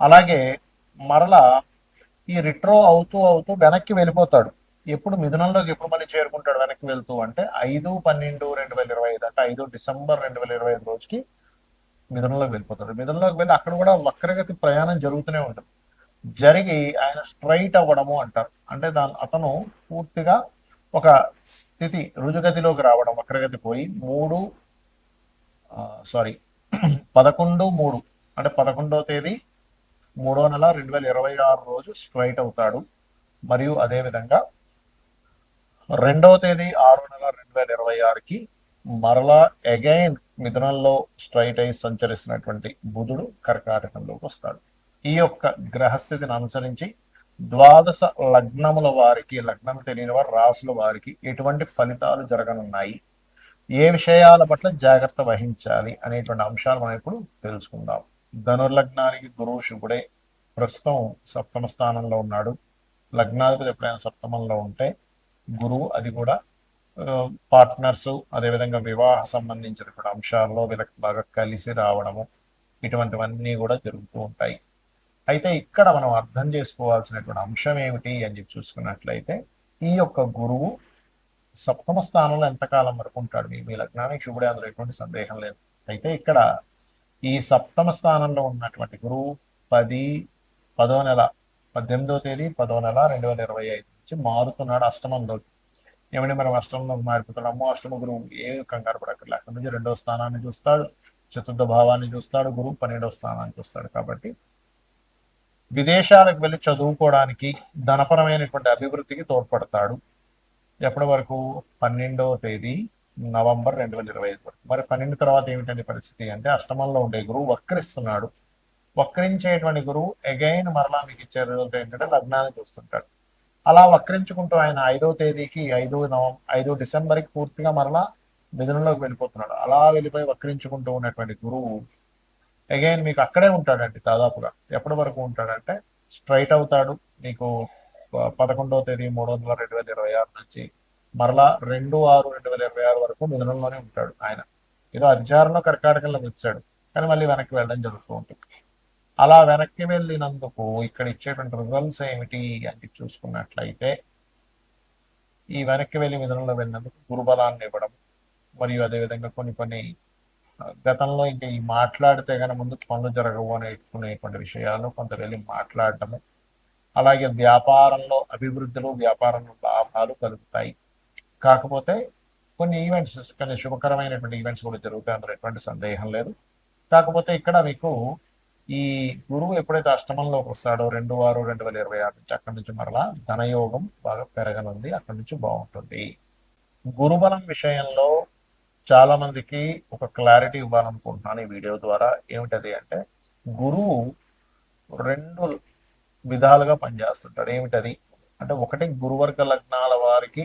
అలాగే మరలా ఈ రిట్రో అవుతూ అవుతూ వెనక్కి వెళ్ళిపోతాడు. ఎప్పుడు మిథునంలోకి ఎప్పుడు మళ్ళీ చేరుకుంటాడు వెనక్కి వెళ్తూ అంటే ఐదు పన్నెండు రెండు వేల ఇరవై ఐదు అంటే ఐదు డిసెంబర్ రెండు వేల ఇరవై ఐదు రోజుకి మిథునంలోకి వెళ్ళిపోతాడు. మిథునంలోకి వెళ్ళి అక్కడ కూడా వక్రగతి ప్రయాణం జరుగుతూనే ఉంటుంది. జరిగి ఆయన స్ట్రైట్ అవ్వడము అంటారు. అంటే దాని అతను పూర్తిగా ఒక స్థితి రుజుగతిలోకి రావడం వక్రగతి పోయి మూడు సారీ పదకొండు మూడు అంటే పదకొండవ తేదీ మూడో నెల రెండు వేల ఇరవై ఆరు రోజు స్ట్రైట్ అవుతాడు. మరియు అదేవిధంగా రెండవ తేదీ ఆరో నెల రెండు వేల ఇరవై ఆరుకి మరలా అగైన్ మిథునంలో స్ట్రైట్ అయి సంచరిస్తున్నటువంటి బుధుడు కర్కాటకంలోకి వస్తాడు. ఈ యొక్క గ్రహస్థితిని అనుసరించి ద్వాదశ లగ్నముల వారికి లగ్నం తెలియని వారు రాసుల వారికి ఎటువంటి ఫలితాలు జరగనున్నాయి? ఏ విషయాల పట్ల జాగ్రత్త వహించాలి? అనేటువంటి అంశాలు మనం ఇప్పుడు తెలుసుకుందాం. ధనుర్లగ్నానికి గురువు శుభుడే. ప్రస్తుతం సప్తమ స్థానంలో ఉన్నాడు. లగ్నాధిపతి ఎప్పుడైనా సప్తమంలో ఉంటే గురువు అది కూడా పార్ట్నర్స్ అదేవిధంగా వివాహ సంబంధించినటువంటి అంశాల్లో వీళ్ళకి బాగా కలిసి రావడము ఇటువంటివన్నీ కూడా జరుగుతూ ఉంటాయి. అయితే ఇక్కడ మనం అర్థం చేసుకోవాల్సినటువంటి అంశం ఏమిటి అని చెప్పి చూసుకున్నట్లయితే ఈ యొక్క గురువు సప్తమ స్థానంలో ఎంతకాలం వరకు ఉంటాడు? మీ మీ లగ్నానికి శుభుడే అందులో ఎటువంటి సందేహం లేదు. అయితే ఇక్కడ ఈ సప్తమ స్థానంలో ఉన్నటువంటి గురువు పది పదో నెల పద్దెనిమిదో తేదీ పదో నెల రెండు వేల ఇరవై ఐదు నుంచి మారుతున్నాడు అష్టమంలోకి. ఏమంటే మనం అష్టమంలోకి మారిపోతున్నాము అష్టమ గురువు ఏ కంగారు పడక్కర్లే. అక్కడి నుంచి రెండో స్థానాన్ని చూస్తాడు చతుర్థ భావాన్ని చూస్తాడు గురువు పన్నెండవ స్థానాన్ని చూస్తాడు కాబట్టి విదేశాలకు వెళ్ళి చదువుకోవడానికి ధనపరమైనటువంటి అభివృద్ధికి తోడ్పడతాడు. ఎప్పటి వరకు? పన్నెండవ తేదీ నవంబర్ రెండు వేల ఇరవై ఐదు వరకు. మరి పన్నెండు తర్వాత ఏమిటండి పరిస్థితి అంటే అష్టమంలో ఉండే గురువు వక్రిస్తున్నాడు. వక్రించేటువంటి గురువు ఎగైన్ మరలా మీకు ఇచ్చే రిజల్ట్ ఏంటంటే లగ్నానికి చూస్తుంటాడు అలా వక్రించుకుంటూ ఆయన ఐదో తేదీకి ఐదో నవం ఐదో డిసెంబర్కి పూర్తిగా మరలా మిథునంలోకి వెళ్ళిపోతున్నాడు. అలా వెళ్ళిపోయి వక్రించుకుంటూ ఉన్నటువంటి గురువు అగైన్ మీకు అక్కడే ఉంటాడండి దాదాపుగా. ఎప్పటి వరకు ఉంటాడంటే స్ట్రైట్ అవుతాడు. మీకు పదకొండవ తేదీ మూడు వందల రెండు వేల ఇరవై ఆరు నుంచి మరలా రెండు ఆరు రెండు వేల ఇరవై ఆరు వరకు మిథునంలోనే ఉంటాడు ఆయన. ఏదో అధికారంలో కర్కాటకంలో వచ్చాడు. కానీ మళ్ళీ వెనక్కి వెళ్ళడం జరుగుతూ ఉంటుంది. అలా వెనక్కి వెళ్ళినందుకు ఇక్కడ ఇచ్చేటువంటి రిజల్ట్స్ ఏమిటి అని చూసుకున్నట్లయితే ఈ వెనక్కి వెళ్ళి మిథునంలో వెళ్ళినందుకు గురుబలాన్ని ఇవ్వడం మరియు అదేవిధంగా కొన్ని కొన్ని గతంలో ఇంకా ఈ మాట్లాడితే కానీ ముందు పనులు జరగవు అనేటువంటి విషయాలు కొంత వెళ్ళి మాట్లాడటము అలాగే వ్యాపారంలో అభివృద్ధిలో వ్యాపారంలో లాభాలు కలుగుతాయి. కాకపోతే కొన్ని ఈవెంట్స్ కొన్ని శుభకరమైనటువంటి ఈవెంట్స్ కూడా జరుగుతాయి అందులో ఎటువంటి సందేహం లేదు. కాకపోతే ఇక్కడ మీకు ఈ గురువు ఎప్పుడైతే అష్టమంలోకి వస్తాడో రెండు వారు రెండు వేల ఇరవై ఆరు నుంచి అక్కడి నుంచి మరలా ధనయోగం బాగా పెరగనుంది అక్కడి నుంచి బాగుంటుంది. గురుబలం విషయంలో చాలా మందికి ఒక క్లారిటీ ఇవ్వాలనుకుంటున్నాను ఈ వీడియో ద్వారా. ఏమిటది అంటే గురువు రెండు విధాలుగా పనిచేస్తుంటాడు. ఏమిటది? అంటే ఒకటి గురువర్గ లగ్నాల వారికి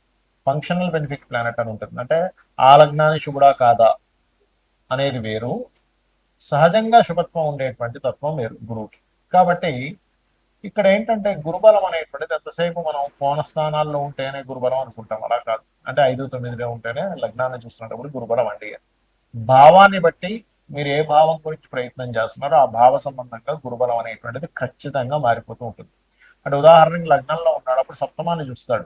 functional benefit planet అని ఉంటుంది. అంటే ఆ లగ్నాన్ని శుభుడా కాదా అనేది వేరు. సహజంగా శుభత్వం ఉండేటువంటి తత్వం వేరు గురువుకి. కాబట్టి ఇక్కడ ఏంటంటే గురుబలం అనేటువంటిది ఎంతసేపు మనం కోణ స్థానాల్లో ఉంటేనే గురుబలం అనుకుంటాం. అలా కాదు. అంటే ఐదు తొమ్మిదిలో ఉంటేనే లగ్నాన్ని చూస్తున్నప్పుడు గురుబలం అండి భావాన్ని బట్టి మీరు ఏ భావం గురించి ప్రయత్నం చేస్తున్నారో ఆ భావ సంబంధంగా గురుబలం అనేటువంటిది ఖచ్చితంగా మారిపోతూ ఉంటుంది. అంటే ఉదాహరణకి లగ్నంలో ఉన్నాడు అప్పుడు సప్తమాన్ని చూస్తాడు.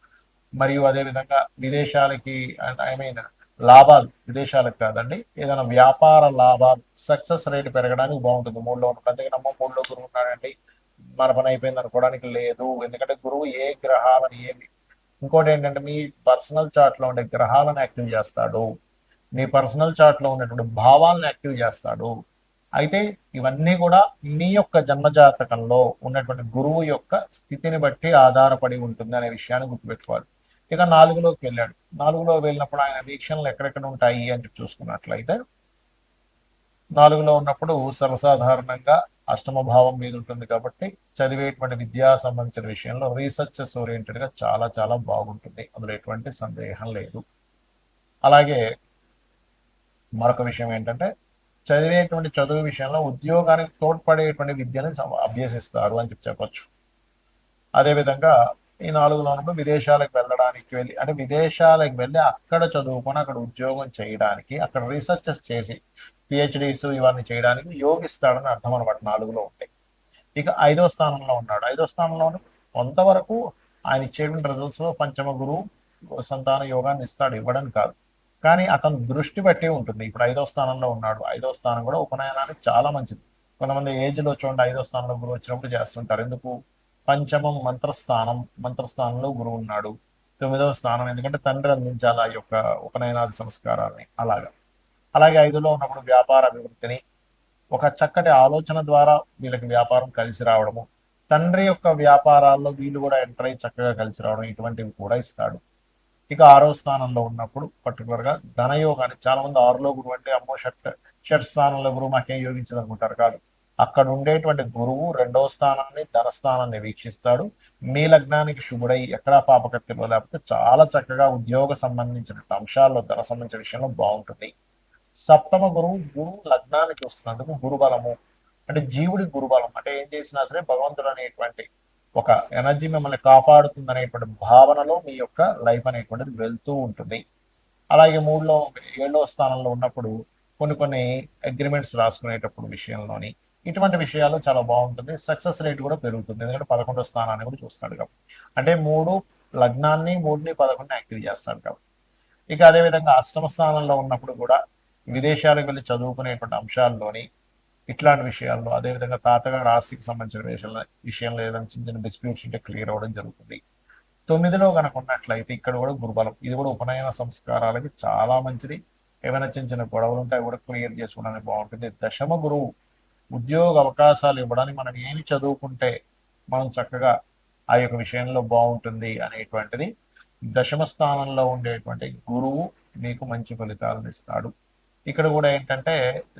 మరియు అదే విధంగా విదేశాలకి ఐ మీన్ లాభాలు విదేశాలకు కాదండి ఏదైనా వ్యాపార లాభాలు సక్సెస్ రేట్ పెరగడానికి బాగుంటుంది. మూడులో ఉన్నప్పుడు అందుకే నమ్మ మూడులో గురువు ఉన్నాడండి. మన పని అయిపోయింది అనుకోవడానికి లేదు. ఎందుకంటే గురువు ఏ గ్రహాలని ఏమి ఇంకోటి ఏంటంటే మీ పర్సనల్ చార్ట్లో ఉండే గ్రహాలను యాక్టివ్ చేస్తాడు. మీ పర్సనల్ చార్ట్లో ఉన్నటువంటి భావాలను యాక్టివ్ చేస్తాడు. అయితే ఇవన్నీ కూడా మీ యొక్క జన్మజాతకంలో ఉన్నటువంటి గురువు యొక్క స్థితిని బట్టి ఆధారపడి ఉంటుంది అనే విషయాన్ని గుర్తుపెట్టుకోవాలి. ఇక నాలుగులోకి వెళ్ళాడు. నాలుగులో వెళ్ళినప్పుడు ఆయన వీక్షణలు ఎక్కడెక్కడ ఉంటాయి అని చూసుకున్నట్లయితే నాలుగులో ఉన్నప్పుడు సర్వసాధారణంగా అష్టమ భావం మీద ఉంటుంది కాబట్టి చదివేటువంటి విద్యా సంబంధించిన విషయంలో రీసెర్చెస్ ఓరియంటెడ్గా చాలా చాలా బాగుంటుంది. అందులో ఎటువంటి సందేహం లేదు. అలాగే మరొక విషయం ఏంటంటే చదివేటువంటి చదువు విషయంలో ఉద్యోగానికి తోడ్పడేటువంటి విద్యని అభ్యసిస్తారు అని చెప్పి చెప్పచ్చు. అదేవిధంగా ఈ నాలుగులో విదేశాలకు వెళ్ళడానికి వెళ్ళి అంటే విదేశాలకు వెళ్ళి అక్కడ చదువుకొని అక్కడ ఉద్యోగం చేయడానికి అక్కడ రీసెర్చెస్ చేసి పిహెచ్డీస్ ఇవన్నీ చేయడానికి యోగిస్తాడని అర్థం అనమాట నాలుగులో ఉంటాయి ఇక ఐదో స్థానంలో ఉన్నాడు. ఐదో స్థానంలో కొంతవరకు ఆయన ఇచ్చేటువంటి రిజల్ట్స్లో పంచమ గురువు సంతాన యోగాన్ని ఇస్తాడు ఇవ్వడం కాదు. కానీ అతను దృష్టి పెట్టి ఉంటుంది. ఇప్పుడు ఐదో స్థానంలో ఉన్నాడు. ఐదో స్థానం కూడా ఉపనయనానికి చాలా మంచిది. కొంతమంది ఏజ్లో చూడండి ఐదో స్థానంలో గురువు వచ్చినప్పుడు చేస్తుంటారు. ఎందుకు? పంచమం మంత్రస్థానం మంత్రస్థానంలో గురువు ఉన్నాడు. తొమ్మిదవ స్థానం ఎందుకంటే తండ్రి అందించాలి ఆ యొక్క ఉపనయనాది సంస్కారాన్ని. అలాగా. అలాగే ఐదులో ఉన్నప్పుడు వ్యాపార అభివృద్ధిని ఒక చక్కటి ఆలోచన ద్వారా వీళ్ళకి వ్యాపారం కలిసి రావడము తండ్రి యొక్క వ్యాపారాల్లో వీళ్ళు కూడా ఎంటర్ అయ్యి చక్కగా కలిసి రావడం ఇటువంటివి కూడా ఇస్తాడు. ఇక ఆరో స్థానంలో ఉన్నప్పుడు పర్టికులర్గా ధనయోగాన్ని చాలా మంది ఆరులో గురువు అంటే అమ్మో షట్ షట్ స్థానంలో గురువు మాకేం యోగించదనుకుంటారు కాదు. అక్కడ ఉండేటువంటి గురువు రెండవ స్థానాన్ని ధనస్థానాన్ని వీక్షిస్తాడు. మీ లగ్నానికి శుభుడై ఎక్కడా పాపకత్తిలో లేకపోతే చాలా చక్కగా ఉద్యోగ సంబంధించిన అంశాల్లో ధన సంబంధించిన విషయంలో బాగుంటుంది. సప్తమ గురువు గురువు లగ్నాన్ని చూస్తున్నందుకు గురుబలము. అంటే జీవుడి గురుబలం. అంటే ఏం చేసినా సరే భగవంతుడు అనేటువంటి ఒక ఎనర్జీ మిమ్మల్ని కాపాడుతుంది అనేటువంటి భావనలో మీ యొక్క లైఫ్ అనేటువంటిది వెళ్తూ ఉంటుంది. అలాగే మూడులో ఏడో స్థానంలో ఉన్నప్పుడు కొన్ని కొన్ని అగ్రిమెంట్స్ రాసుకునేటప్పుడు విషయంలోని ఇటువంటి విషయాలు చాలా బాగుంటుంది. సక్సెస్ రేట్ కూడా పెరుగుతుంది. ఎందుకంటే పదకొండో స్థానాన్ని కూడా చూస్తాడు కాబట్టి. అంటే మూడు లగ్నాన్ని మూడుని పదకొండుని యాక్టివ్ చేస్తాడు కాబట్టి. ఇక అదే విధంగా అష్టమ స్థానంలో ఉన్నప్పుడు కూడా విదేశాలకు వెళ్ళి చదువుకునేటువంటి అంశాల్లోని ఇట్లాంటి విషయాల్లో అదేవిధంగా తాతగారు ఆస్తికి సంబంధించిన విషయంలో విషయంలో ఏదైనా చిన్న చిన్న డిస్ప్యూట్స్ ఉంటే క్లియర్ అవ్వడం జరుగుతుంది. తొమ్మిదిలో కనుక ఉన్నట్లయితే ఇక్కడ కూడా గురుబలం ఇది కూడా ఉపనయన సంస్కారాలకి చాలా మంచిది. ఏమైనా చిన్న చిన్న గొడవలు ఉంటాయి కూడా క్లియర్ చేసుకోవడానికి బాగుంటుంది. దశమ గురువు ఉద్యోగ అవకాశాలు ఇవ్వడానికి మనం ఏమి చదువుకుంటే మనం చక్కగా ఆ యొక్క విషయంలో బాగుంటుంది అనేటువంటిది దశమ స్థానంలో ఉండేటువంటి గురువు మీకు మంచి ఫలితాలను ఇస్తాడు. ఇక్కడ కూడా ఏంటంటే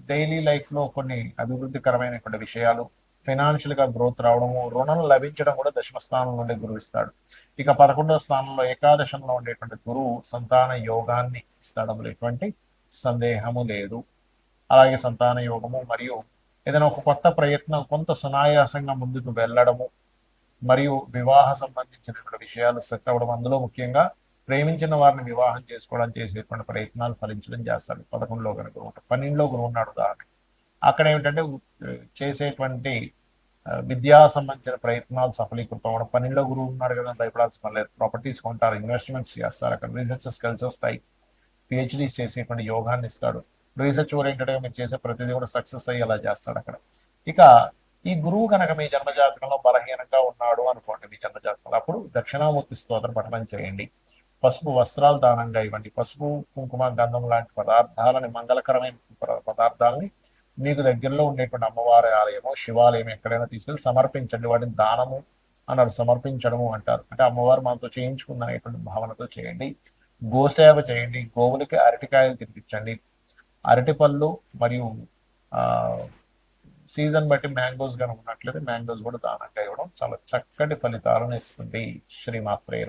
డైలీ లైఫ్లో కొన్ని అభివృద్ధికరమైనటువంటి విషయాలు ఫైనాన్షియల్గా గ్రోత్ రావడము రుణం లభించడం కూడా దశమ స్థానం నుండి గురువు ఇస్తాడు. ఇక పదకొండవ స్థానంలో ఏకాదశంలో ఉండేటువంటి గురువు సంతాన యోగాన్ని ఇస్తాడు. ఎటువంటి సందేహము లేదు. అలాగే సంతాన యోగము మరియు ఏదైనా ఒక కొత్త ప్రయత్నం కొంత సునాయాసంగా ముందుకు వెళ్ళడము మరియు వివాహ సంబంధించినటువంటి విషయాలు సెట్ అవ్వడం అందులో ముఖ్యంగా ప్రేమించిన వారిని వివాహం చేసుకోవడం చేసేటువంటి ప్రయత్నాలు ఫలించడం చేస్తాడు. పదకొండులో కనుక ఉంటాడు పన్నెండులో గురువు ఉన్నాడు ఉదాహరణ అక్కడ ఏమిటంటే చేసేటువంటి విద్యా సంబంధించిన ప్రయత్నాలు సఫలీకృతం అవ్వడం పన్నెండులో గురువు ఉన్నాడు కదా భయపడాల్సిన పని లేదు. ప్రాపర్టీస్ కొంటారు ఇన్వెస్ట్మెంట్స్ చేస్తారు. అక్కడ రీసెర్చెస్ కలిసి వస్తాయి. పిహెచ్డీస్ చేసేటువంటి యోగాన్ని ఇస్తాడు. రీసెర్చ్ ఓరియంటెడ్గా మీరు చేసే ప్రతిదీ కూడా సక్సెస్ అయ్యేలా చేస్తాడు అక్కడ. ఇక ఈ గురువు కనుక మీ జన్మజాతకంలో బలహీనంగా ఉన్నాడు అనుకోండి మీ జన్మజాతకంలో అప్పుడు దక్షిణామూర్తి స్తోత్ర పఠనం చేయండి. పసుపు వస్త్రాలు దానంగా ఇవ్వండి. పసుపు కుంకుమ గంధం లాంటి పదార్థాలని మంగళకరమైన పదార్థాలని మీకు దగ్గరలో ఉండేటువంటి అమ్మవారి ఆలయము శివాలయం ఎక్కడైనా తీసుకెళ్ళి సమర్పించండి. వాటిని దానము అన్నారు. సమర్పించడము అంటారు. అంటే అమ్మవారు మనతో చేయించుకుందనేటువంటి భావనతో చేయండి. గోసేవ చేయండి. గోవులకి అరటికాయలు తినిపించండి. అరటిపళ్ళు మరియు ఆ సీజన్ బట్టి మ్యాంగోస్ కనుక ఉన్నట్లయితే మ్యాంగోస్ కూడా దానంగా ఇవ్వడం చాలా చక్కటి ఫలితాలను ఇస్తుంది. శ్రీమాత్రేయ